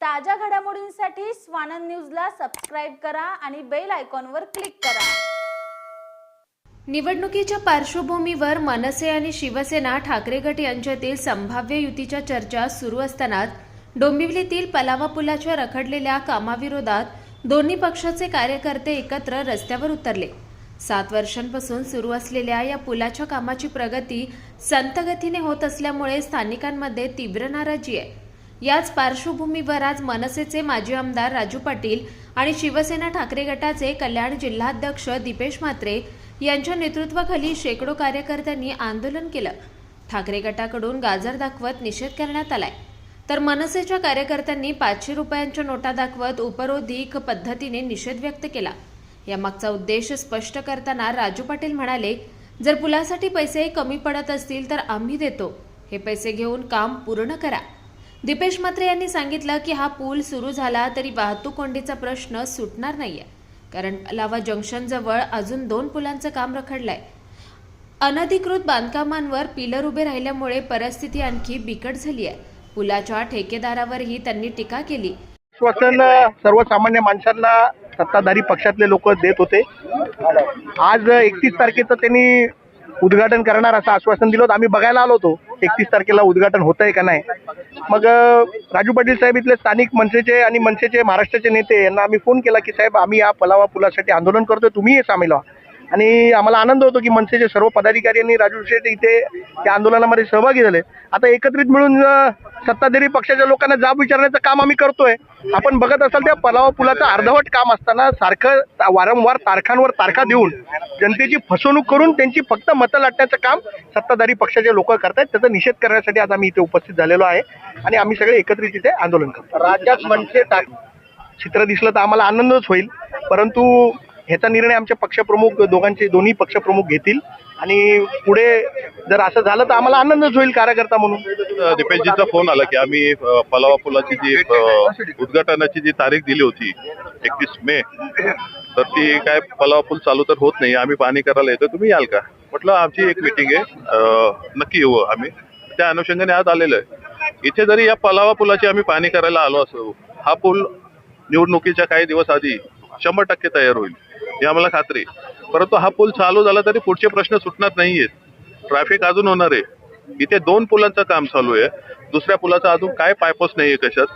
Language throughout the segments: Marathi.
ताज्या घडामोडींसाठी स्वानंद न्यूजला सबस्क्राईब करा आणि बेल आयकॉनवर क्लिक करा. निवडणुकीच्या पार्श्वभूमीवर मनसे आणि शिवसेना ठाकरे गट यांच्यातील संभाव्य युतीच्या चर्चा सुरू असतानाच डोंबिवलीतील पलावा पुलाच्या रखडलेल्या कामाविरोधात दोन्ही पक्षाचे कार्यकर्ते एकत्र रस्त्यावर उतरले. सात वर्षांपासून सुरू असलेल्या या पुलाच्या कामाची प्रगती संतगतीने होत असल्यामुळे स्थानिकांमध्ये तीव्र नाराजी आहे. याच पार्श्वभूमीवर आज मनसेचे माजी आमदार राजू पाटील आणि शिवसेना ठाकरे गटाचे कल्याण जिल्हाध्यक्ष दीपेश म्हात्रे यांच्या नेतृत्वाखाली शेकडो कार्यकर्त्यांनी आंदोलन केलं. ठाकरे गटाकडून गाजर दाखवत निषेध करण्यात आलाय. तर मनसेच्या कार्यकर्त्यांनी पाचशे रुपयांच्या नोटा दाखवत उपरोधिक पद्धतीने निषेध व्यक्त केला. यामागचा उद्देश स्पष्ट करताना राजू पाटील म्हणाले जर पुलासाठी पैसे कमी पडत असतील तर आम्ही देतो. हे पैसे घेऊन काम पूर्ण करा. दीपेश म्हात्रे यांनी सांगितलं की हा पूल सुरू झाला तरी वाहतूक कोंडीचा प्रश्न सुटणार नाहीये. कारण लावा जंक्शनजवळ अजून दोन पुलांचं काम रखडलंय. अनधिकृत बांधकामांवर पिलर उभे राहिल्यामुळे परिस्थिती आणखी बिकट झाली आहे पुलाच्या ठेकेदारावरही त्यांनी टीका केली. श्वसन सर्वसामान्य माणसांना सत्ताधारी पक्षातले लोक देत होते. आज एकतीस तारखेचं त्यांनी उद्घाटन करणार असं आश्वासन दिलं होतं. आम्ही बघायला आलो होतो एकतीस तारखेला उद्घाटन होत आहे का नाही. मग राजू पाटील साहेब इथले स्थानिक मनसेचे आणि मनसेचे महाराष्ट्राचे नेते यांना आम्ही फोन केला की साहेब आम्ही या पलावा पुलासाठी आंदोलन करतोय तुम्हीही सामील व्हा. आणि आम्हाला आनंद होतो की मनसेचे सर्व पदाधिकारी आणि राजू शेठ इथे या आंदोलनामध्ये सहभागी झाले. आता एकत्रित मिळून सत्ताधारी पक्षाच्या लोकांना जाब विचारण्याचं काम आम्ही करतोय. आपण बघत असाल त्या पलावा पुलाचं अर्धवट काम असताना सारखं वारंवार तारखांवर तारखा देऊन जनतेची फसवणूक करून त्यांची फक्त मतं लाटण्याचं काम सत्ताधारी पक्षाचे लोक करतायत. त्याचा निषेध करण्यासाठी आज आम्ही इथे उपस्थित झालेलो आहे आणि आम्ही सगळे एकत्रित इथे आंदोलन करतो राज्यात मनसे चित्र दिसलं तर आम्हाला आनंदच होईल. परंतु ह्याचा निर्णय आमच्या पक्षप्रमुख दोघांचे दोन्ही पक्षप्रमुख घेतील. आणि पुढे जर असं झालं तर आम्हाला आनंदच होईल कार्यकर्ता म्हणून. दीपेशजीचा फोन आला की आम्ही पलावा पुलाची जी उद्घाटनाची जी तारीख दिली होती एकतीस मे तर ती काय पलावा पूल चालू तर होत नाही. आम्ही पाहणी करायला येतो तुम्ही याल का? म्हटलं आमची एक मिटिंग आहे. नक्की येऊ आम्ही. त्या अनुषंगाने आज आलेलो आहे. इथे जरी या पलावा पुलाची आम्ही पाहणी करायला आलो असो हा पूल निवडणुकीच्या काही दिवस आधी शंभर टक्के तयार होईल. ही आम्हाला खात्री परंतु हा पूल चालू झाला तरी पुढचे प्रश्न सुटणार नाहीयेत ट्रॅफिक अजून होणार आहे. इथे दोन पुलांचं काम चालू आहे. दुसऱ्या पुलाचा अजून काय पायपोच नाहीये कशात.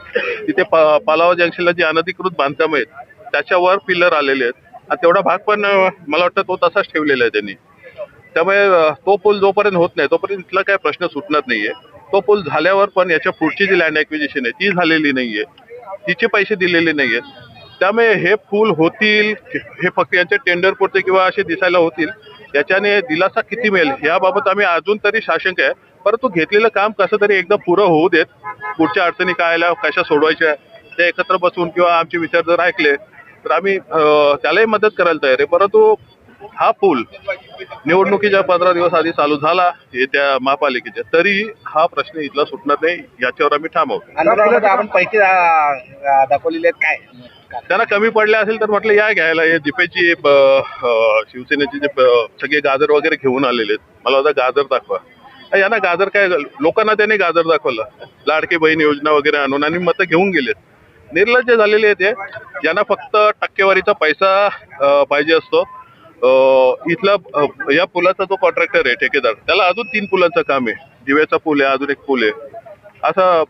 तिथे पालावा जंक्शनला जे अनधिकृत बांधकाम आहेत त्याच्यावर पिलर आलेले आहेत. आणि तेवढा भाग पण मला वाटतं तो तसाच ठेवलेला आहे त्यांनी. त्यामुळे तो पूल जोपर्यंत होत नाही तोपर्यंत इथला काय प्रश्न सुटणार नाहीये. तो पूल झाल्यावर पण याच्या पुढची जी लँड ऍक्विजिशन आहे ती झालेली नाहीये. तिचे पैसे दिलेले नाहीये. त्यामुळे हे पूल होतील हे फक्त यांचे टेंडर पुरते किंवा असे दिसायला होतील याच्याने दिलासा किती मिळेल याबाबत आम्ही अजून तरी साशंक आहे. परंतु घेतलेलं काम कसं तरी एकदम पुरं होऊ देत पुढच्या अडचणी काय आल्या कशा सोडवायच्या ते एकत्र बसून किंवा आमचे विचार जर ऐकले तर आम्ही त्यालाही मदत करायला तयार आहे. परंतु हा पूल निवडणुकीच्या पंधरा दिवस आधी चालू झाला येत्या महापालिकेच्या तरी हा प्रश्न इथला सुटणार नाही याच्यावर आम्ही थांबवतो आपण पैसे दाखवलेले आहेत काय? त्यांना कमी पडले असेल तर म्हटलं या घ्यायला. हे दिपेची शिवसेनेचे जे सगळे गाजर वगैरे घेऊन आलेले आहेत. मला आता गाजर दाखवा. यांना गाजर काय लोकांना त्यांनी गाजर दाखवलं. लाडके बहीण योजना वगैरे आणून आणि मतं घेऊन गेलेत. निर्लज्ज झालेले आहेत हे. यांना फक्त टक्केवारीचा पैसा पाहिजे असतो. इथला या पुलाचा जो कॉन्ट्रॅक्टर आहे ठेकेदार त्याला अजून तीन पुलांचं काम आहे. दिव्याचा पूल आहे अजून एक पूल आहे. असा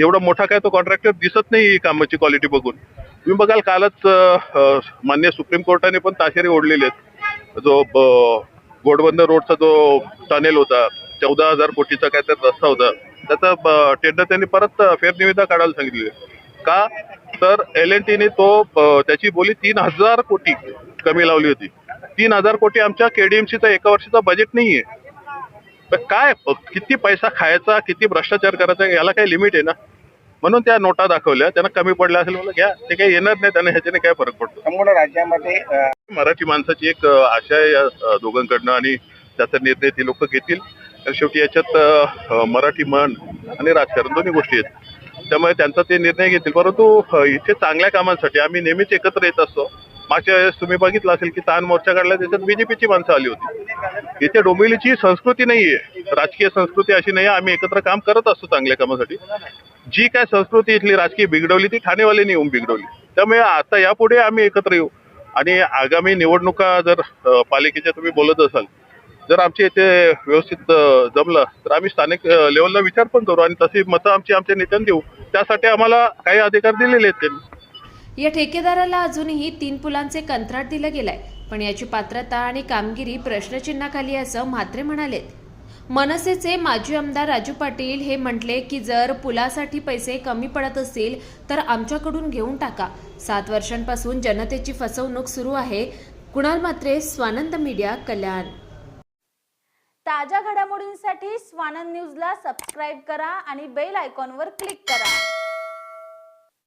एवढा मोठा काय तो कॉन्ट्रॅक्टर दिसत नाही कामाची क्वालिटी बघून. तुम्ही बघाल कालच मान्य सुप्रीम कोर्टाने पण ताशेरे ओढलेले आहेत. जो गोडबंदर रोडचा जो टनेल होता चौदा हजार कोटीचा काय तर रस्ता होता त्याचा टेंडर त्यांनी परत फेरनिविदा काढायला सांगितली का? तर एल एन टीने तो त्याची बोली तीन हजार कोटी कमी लावली होती. तीन हजार कोटी आमच्या केडीएमसीचा एका वर्षाचा बजेट नाहीये. आहे काय किती पैसा खायचा किती भ्रष्टाचार करायचा याला काही लिमिट आहे ना? म्हणून त्या नोटा दाखवल्या. त्यांना कमी पडल्या असेल म्हणलं घ्या ते काही येणार नाही त्यांना ह्याच्याने काय फरक पडतो? संपूर्ण राज्यामध्ये मराठी माणसाची एक आशा आहे या दोघांकडनं आणि त्याचा निर्णय ते लोक घेतील. तर शेवटी याच्यात मराठी मन आणि राजकारण दोन्ही गोष्टी आहेत. त्यामुळे त्यांचा ते निर्णय घेतील. परंतु इथे चांगल्या कामांसाठी आम्ही नेहमीच एकत्र येत असतो. मागच्या वेळेस तुम्ही बघितलं असेल की ताण मोर्चा काढला त्याच्यात बीजेपीची माणसं आली होती. इथे डोंबिवलीची संस्कृती नाहीये. राजकीय संस्कृती अशी नाही आम्ही एकत्र काम करत असतो चांगल्या कामासाठी. जी काय संस्कृती इथली राजकीय बिघडवली ती ठाणेवाल्यांनी येऊन बिघडवली. त्यामुळे आता यापुढे आम्ही एकत्र येऊ. आणि आगामी निवडणुका जर पालिकेच्या तुम्ही बोलत असाल जर आमच्या इथे व्यवस्थित जमलं तर आम्ही स्थानिक लेवलला विचार पण करू आणि तशी मतं आमची आमच्या नेत्यांना देऊ. त्यासाठी आम्हाला काही अधिकार दिलेले आहेत त्यांनी. या ठेकेदाराला अजूनही तीन पुलांचे कंत्राट दिलं गेलंय. पण याची पात्रता आणि कामगिरी प्रश्नचिन्हाखाली असं म्हात्रे म्हणालेत. मनसेचे माजी आमदार राजू पाटील हे म्हटले की जर पुलासाठी पैसे कमी पडत असतील तर आमच्याकडून घेऊन टाका. सात वर्षांपासून जनतेची फसवणूक सुरू आहे. कुणाल मात्रे स्वानंद मीडिया कल्याण. ताज्या घडामोडींसाठी स्वानंद न्यूजला सबस्क्राईब करा आणि बेल आयकॉनवर क्लिक करा.